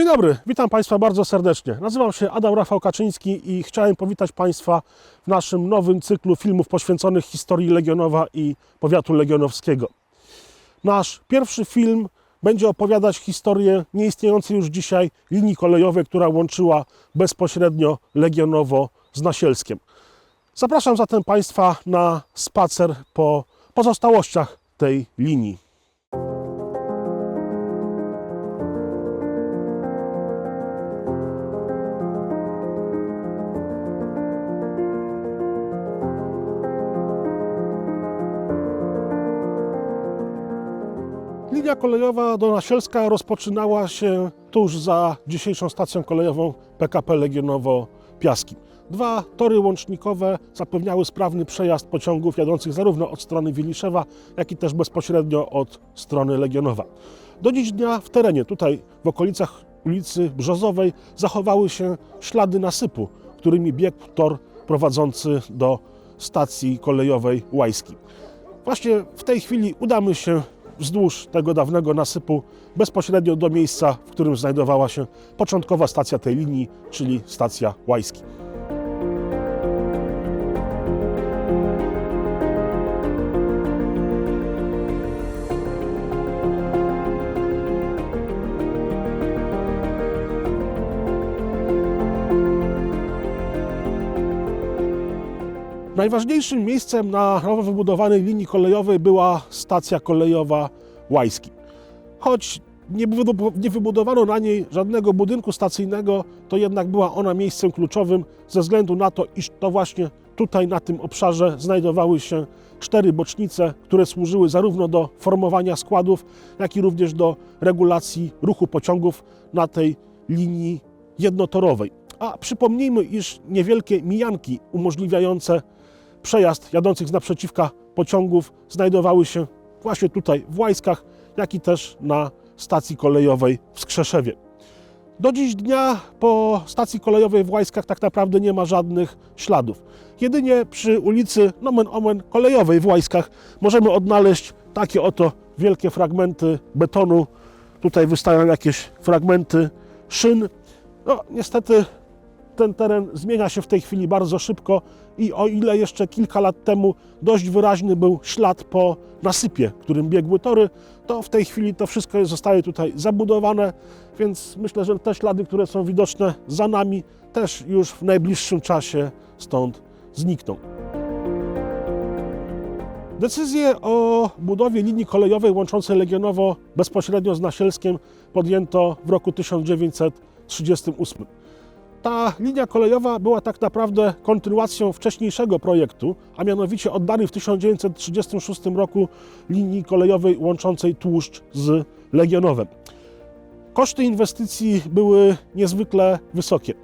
Dzień dobry, witam Państwa bardzo serdecznie. Nazywam się Adam Rafał Kaczyński i chciałem powitać Państwa w naszym nowym cyklu filmów poświęconych historii Legionowa i powiatu legionowskiego. Nasz pierwszy film będzie opowiadać historię nieistniejącej już dzisiaj linii kolejowej, która łączyła bezpośrednio Legionowo z Nasielskiem. Zapraszam zatem Państwa na spacer po pozostałościach tej linii. Kolejowa do Nasielska rozpoczynała się tuż za dzisiejszą stacją kolejową PKP Legionowo Piaski. Dwa tory łącznikowe zapewniały sprawny przejazd pociągów jadących zarówno od strony Wiliszewa, jak i też bezpośrednio od strony Legionowa. Do dziś dnia w terenie, tutaj w okolicach ulicy Brzozowej, zachowały się ślady nasypu, którymi biegł tor prowadzący do stacji kolejowej Łajski. Właśnie w tej chwili udamy się wzdłuż tego dawnego nasypu bezpośrednio do miejsca, w którym znajdowała się początkowa stacja tej linii, czyli stacja Łajski. Najważniejszym miejscem na nowo wybudowanej linii kolejowej była stacja kolejowa Łajski. Choć nie, wybu- nie wybudowano na niej żadnego budynku stacyjnego, to jednak była ona miejscem kluczowym ze względu na to, iż to właśnie tutaj na tym obszarze znajdowały się cztery bocznice, które służyły zarówno do formowania składów, jak i również do regulacji ruchu pociągów na tej linii jednotorowej. A przypomnijmy, iż niewielkie mijanki umożliwiające przejazd jadących z naprzeciwka pociągów znajdowały się właśnie tutaj w Łajskach, jak i też na stacji kolejowej w Skrzeszewie. Do dziś dnia po stacji kolejowej w Łajskach tak naprawdę nie ma żadnych śladów. Jedynie przy ulicy Nomen Omen kolejowej w Łajskach możemy odnaleźć takie oto wielkie fragmenty betonu. Tutaj wystają jakieś fragmenty szyn. No, niestety ten teren zmienia się w tej chwili bardzo szybko i o ile jeszcze kilka lat temu dość wyraźny był ślad po nasypie, którym biegły tory, to w tej chwili to wszystko zostaje tutaj zabudowane, więc myślę, że te ślady, które są widoczne za nami, też już w najbliższym czasie stąd znikną. Decyzję o budowie linii kolejowej łączącej Legionowo bezpośrednio z Nasielskiem podjęto w roku 1938. Ta linia kolejowa była tak naprawdę kontynuacją wcześniejszego projektu, a mianowicie oddanej w 1936 roku linii kolejowej łączącej Tłuszcz z Legionowem. Koszty inwestycji były niezwykle wysokie.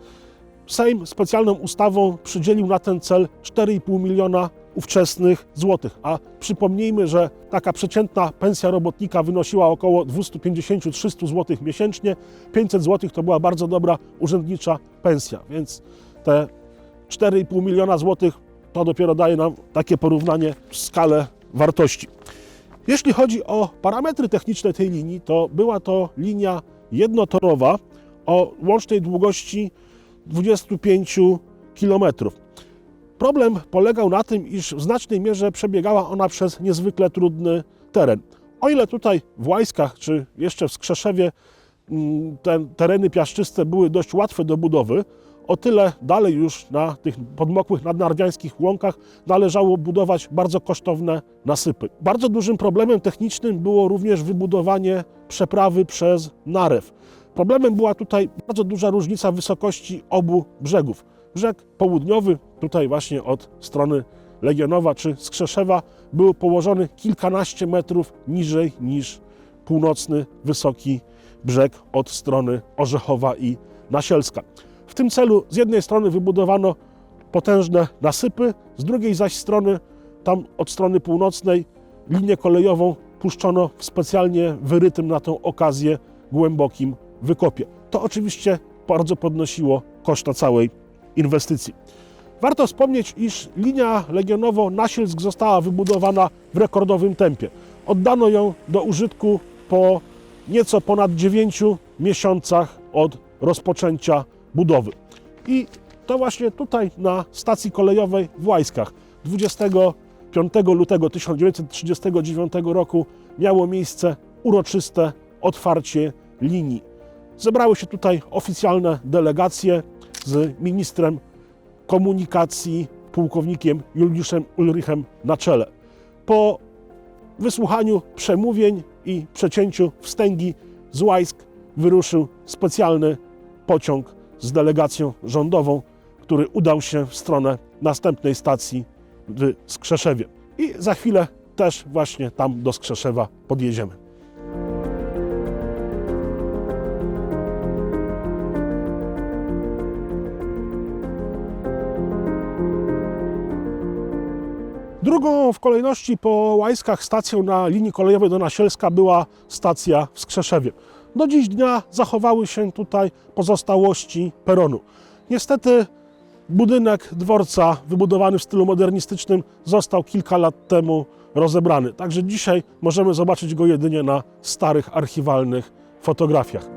Sejm specjalną ustawą przydzielił na ten cel 4,5 miliona ówczesnych złotych, a przypomnijmy, że taka przeciętna pensja robotnika wynosiła około 250-300 zł miesięcznie. 500 zł to była bardzo dobra urzędnicza pensja, więc te 4,5 miliona złotych to dopiero daje nam takie porównanie, skalę wartości. Jeśli chodzi o parametry techniczne tej linii, to była to linia jednotorowa o łącznej długości 25 km. Problem polegał na tym, iż w znacznej mierze przebiegała ona przez niezwykle trudny teren. O ile tutaj w Łajskach czy jeszcze w Skrzeszewie mm, te tereny piaszczyste były dość łatwe do budowy, o tyle dalej już na tych podmokłych nadnarwiańskich łąkach należało budować bardzo kosztowne nasypy. Bardzo dużym problemem technicznym było również wybudowanie przeprawy przez narew. Problemem była tutaj bardzo duża różnica wysokości obu brzegów. Brzeg południowy, tutaj właśnie od strony Legionowa czy Skrzeszewa, był położony kilkanaście metrów niżej niż północny, wysoki brzeg od strony Orzechowa i Nasielska. W tym celu z jednej strony wybudowano potężne nasypy, z drugiej zaś strony, tam od strony północnej, linię kolejową puszczono w specjalnie wyrytym na tą okazję głębokim wykopie. To oczywiście bardzo podnosiło koszta całej inwestycji. Warto wspomnieć, iż linia Legionowo-Nasielsk została wybudowana w rekordowym tempie. Oddano ją do użytku po nieco ponad 9 miesiącach od rozpoczęcia budowy. I to właśnie tutaj na stacji kolejowej w Łajskach 25 lutego 1939 roku miało miejsce uroczyste otwarcie linii. Zebrały się tutaj oficjalne delegacje z ministrem komunikacji, pułkownikiem Juliuszem Ulrichem na czele. Po wysłuchaniu przemówień i przecięciu wstęgi z Łajsk wyruszył specjalny pociąg z delegacją rządową, który udał się w stronę następnej stacji w Skrzeszewie. I za chwilę też właśnie tam do Skrzeszewa podjedziemy. Drugą w kolejności po Łajskach stacją na linii kolejowej do Nasielska była stacja w Skrzeszewie. Do dziś dnia zachowały się tutaj pozostałości peronu. Niestety budynek dworca wybudowany w stylu modernistycznym został kilka lat temu rozebrany. Także dzisiaj możemy zobaczyć go jedynie na starych archiwalnych fotografiach.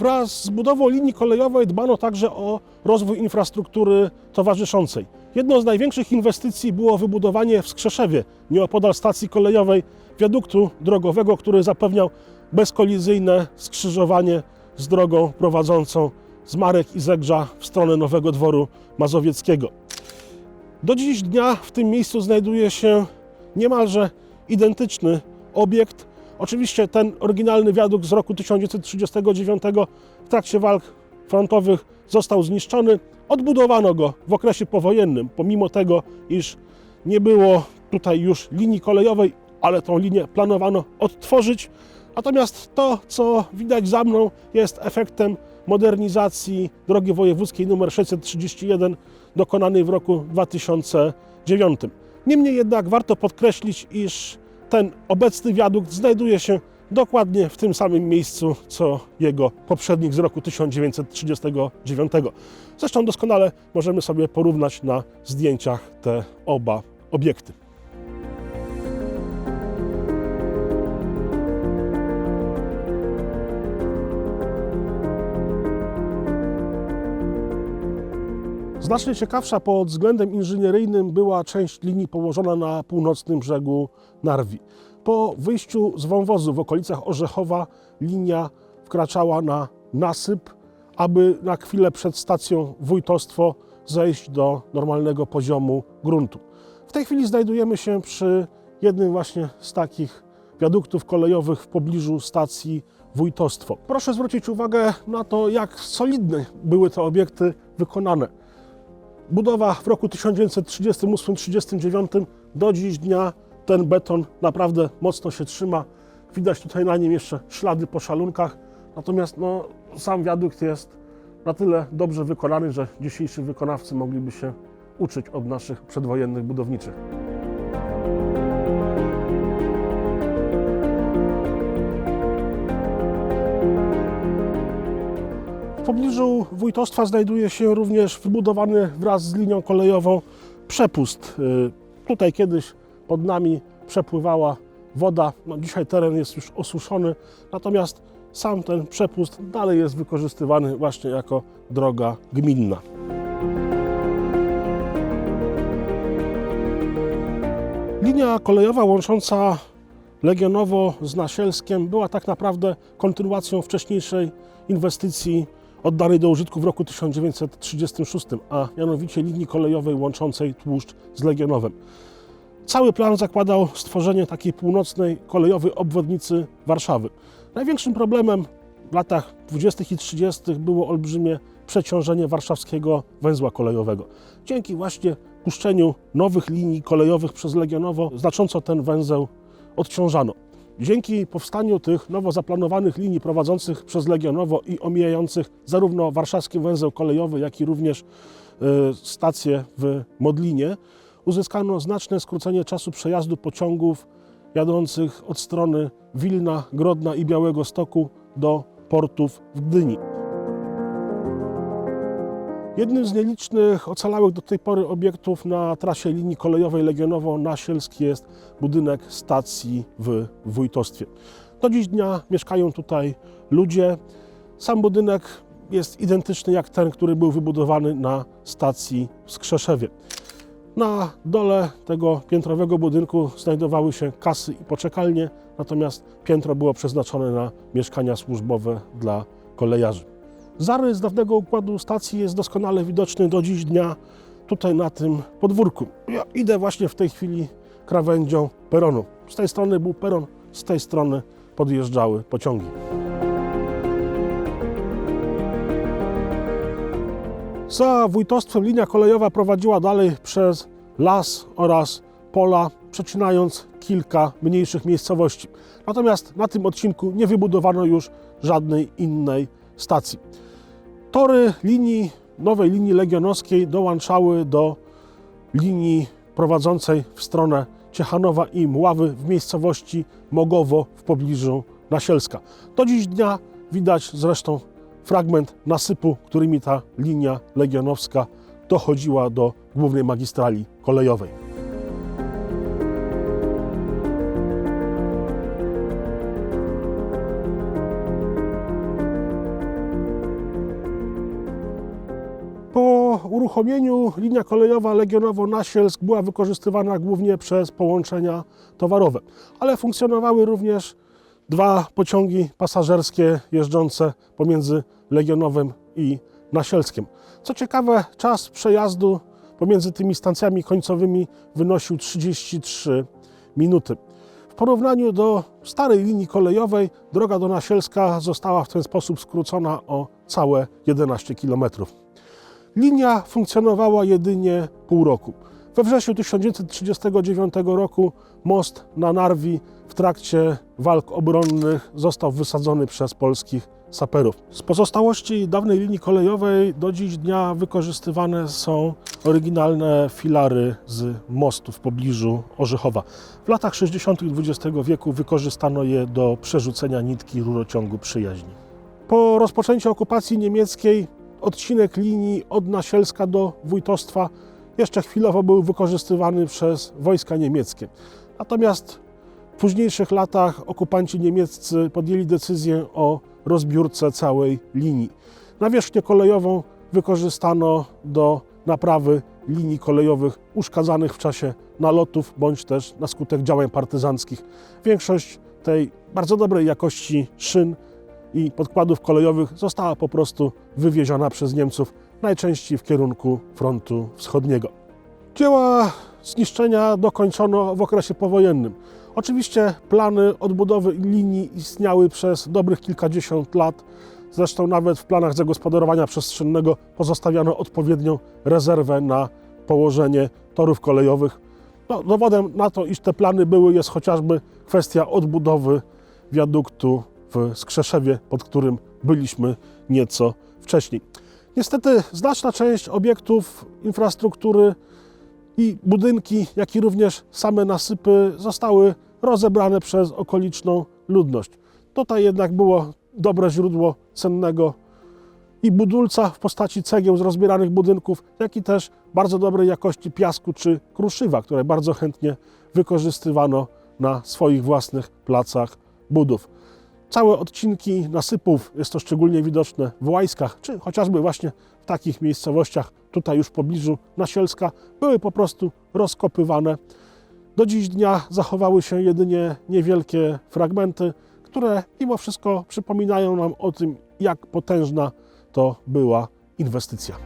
Wraz z budową linii kolejowej dbano także o rozwój infrastruktury towarzyszącej. Jedną z największych inwestycji było wybudowanie w Skrzeszewie, nieopodal stacji kolejowej, wiaduktu drogowego, który zapewniał bezkolizyjne skrzyżowanie z drogą prowadzącą z Marek i Zegrza w stronę Nowego Dworu Mazowieckiego. Do dziś dnia w tym miejscu znajduje się niemalże identyczny obiekt. Oczywiście ten oryginalny wiadukt z roku 1939 w trakcie walk frontowych został zniszczony. Odbudowano go w okresie powojennym, pomimo tego, iż nie było tutaj już linii kolejowej, ale tą linię planowano odtworzyć. Natomiast to, co widać za mną, jest efektem modernizacji drogi wojewódzkiej nr 631 dokonanej w roku 2009. Niemniej jednak warto podkreślić, iż ten obecny wiadukt znajduje się dokładnie w tym samym miejscu, co jego poprzednik z roku 1939. Zresztą doskonale możemy sobie porównać na zdjęciach te oba obiekty. Znacznie ciekawsza pod względem inżynieryjnym była część linii położona na północnym brzegu Narwi. Po wyjściu z wąwozu w okolicach Orzechowa linia wkraczała na nasyp, aby na chwilę przed stacją wójtostwo zejść do normalnego poziomu gruntu. W tej chwili znajdujemy się przy jednym właśnie z takich wiaduktów kolejowych w pobliżu stacji wójtostwo. Proszę zwrócić uwagę na to, jak solidne były te obiekty wykonane. Budowa w roku 1938-39 do dziś dnia ten beton naprawdę mocno się trzyma. Widać tutaj na nim jeszcze ślady po szalunkach. Natomiast no, sam wiadukt jest na tyle dobrze wykonany, że dzisiejsi wykonawcy mogliby się uczyć od naszych przedwojennych budowniczych. W pobliżu wójtostwa znajduje się również wybudowany wraz z linią kolejową przepust. Y, Tutaj kiedyś pod nami przepływała woda. No, dzisiaj teren jest już osuszony, natomiast sam ten przepust dalej jest wykorzystywany właśnie jako droga gminna. Linia kolejowa łącząca Legionowo z Nasielskiem była tak naprawdę kontynuacją wcześniejszej inwestycji oddanej do użytku w roku 1936, a mianowicie linii kolejowej łączącej Tłuszcz z Legionowem. Cały plan zakładał stworzenie takiej północnej kolejowej obwodnicy Warszawy. Największym problemem w latach 20. i 30. było olbrzymie przeciążenie warszawskiego węzła kolejowego. Dzięki właśnie puszczeniu nowych linii kolejowych przez Legionowo znacząco ten węzeł odciążano. Dzięki powstaniu tych nowo zaplanowanych linii prowadzących przez Legionowo i omijających zarówno warszawski węzeł kolejowy, jak i również y, stację w Modlinie, uzyskano znaczne skrócenie czasu przejazdu pociągów jadących od strony Wilna, Grodna i Białego Stoku do portów w Gdyni. Jednym z nielicznych ocalałych do tej pory obiektów na trasie linii kolejowej Legionowo-Nasielsk jest budynek stacji w wójtostwie. Do dziś dnia mieszkają tutaj ludzie. Sam budynek jest identyczny jak ten, który był wybudowany na stacji w Skrzeszewie. Na dole tego piętrowego budynku znajdowały się kasy i poczekalnie, natomiast piętro było przeznaczone na mieszkania służbowe dla kolejarzy. Zarys dawnego układu stacji jest doskonale widoczny do dziś dnia tutaj na tym podwórku. Ja idę właśnie w tej chwili krawędzią peronu. Z tej strony był peron, z tej strony podjeżdżały pociągi. Za wójtostwem linia kolejowa prowadziła dalej przez las oraz pola, przecinając kilka mniejszych miejscowości. Natomiast na tym odcinku nie wybudowano już żadnej innej stacji. Tory linii, nowej linii legionowskiej dołączały do linii prowadzącej w stronę Ciechanowa i Mławy w miejscowości Mogowo w pobliżu Nasielska. Do dziś dnia widać zresztą fragment nasypu, którymi ta linia legionowska dochodziła do głównej magistrali kolejowej. Uruchomieniu linia kolejowa Legionowo-Nasielsk była wykorzystywana głównie przez połączenia towarowe, ale funkcjonowały również dwa pociągi pasażerskie jeżdżące pomiędzy Legionowem i Nasielskiem. Co ciekawe, czas przejazdu pomiędzy tymi stacjami końcowymi wynosił 33 minuty. W porównaniu do starej linii kolejowej droga do Nasielska została w ten sposób skrócona o całe 11 kilometrów. Linia funkcjonowała jedynie pół roku. We wrześniu 1939 roku most na Narwi w trakcie walk obronnych został wysadzony przez polskich saperów. Z pozostałości dawnej linii kolejowej do dziś dnia wykorzystywane są oryginalne filary z mostu w pobliżu Orzechowa. W latach 60. XX wieku wykorzystano je do przerzucenia nitki rurociągu przyjaźni. Po rozpoczęciu okupacji niemieckiej odcinek linii od Nasielska do Wójtostwa jeszcze chwilowo był wykorzystywany przez wojska niemieckie. Natomiast w późniejszych latach okupanci niemieccy podjęli decyzję o rozbiórce całej linii. Nawierzchnię kolejową wykorzystano do naprawy linii kolejowych uszkadzanych w czasie nalotów bądź też na skutek działań partyzanckich. Większość tej bardzo dobrej jakości szyn i podkładów kolejowych została po prostu wywieziona przez Niemców, najczęściej w kierunku frontu wschodniego. Dzieła zniszczenia dokończono w okresie powojennym. Oczywiście plany odbudowy linii istniały przez dobrych kilkadziesiąt lat. Zresztą nawet w planach zagospodarowania przestrzennego pozostawiano odpowiednią rezerwę na położenie torów kolejowych. No, dowodem na to, iż te plany były, jest chociażby kwestia odbudowy wiaduktu w Skrzeszewie, pod którym byliśmy nieco wcześniej. Niestety znaczna część obiektów infrastruktury i budynki, jak i również same nasypy zostały rozebrane przez okoliczną ludność. Tutaj jednak było dobre źródło cennego i budulca w postaci cegieł z rozbieranych budynków, jak i też bardzo dobrej jakości piasku czy kruszywa, które bardzo chętnie wykorzystywano na swoich własnych placach budów. Całe odcinki nasypów, jest to szczególnie widoczne w Łajskach, czy chociażby właśnie w takich miejscowościach, tutaj już w pobliżu Nasielska, były po prostu rozkopywane. Do dziś dnia zachowały się jedynie niewielkie fragmenty, które mimo wszystko przypominają nam o tym, jak potężna to była inwestycja.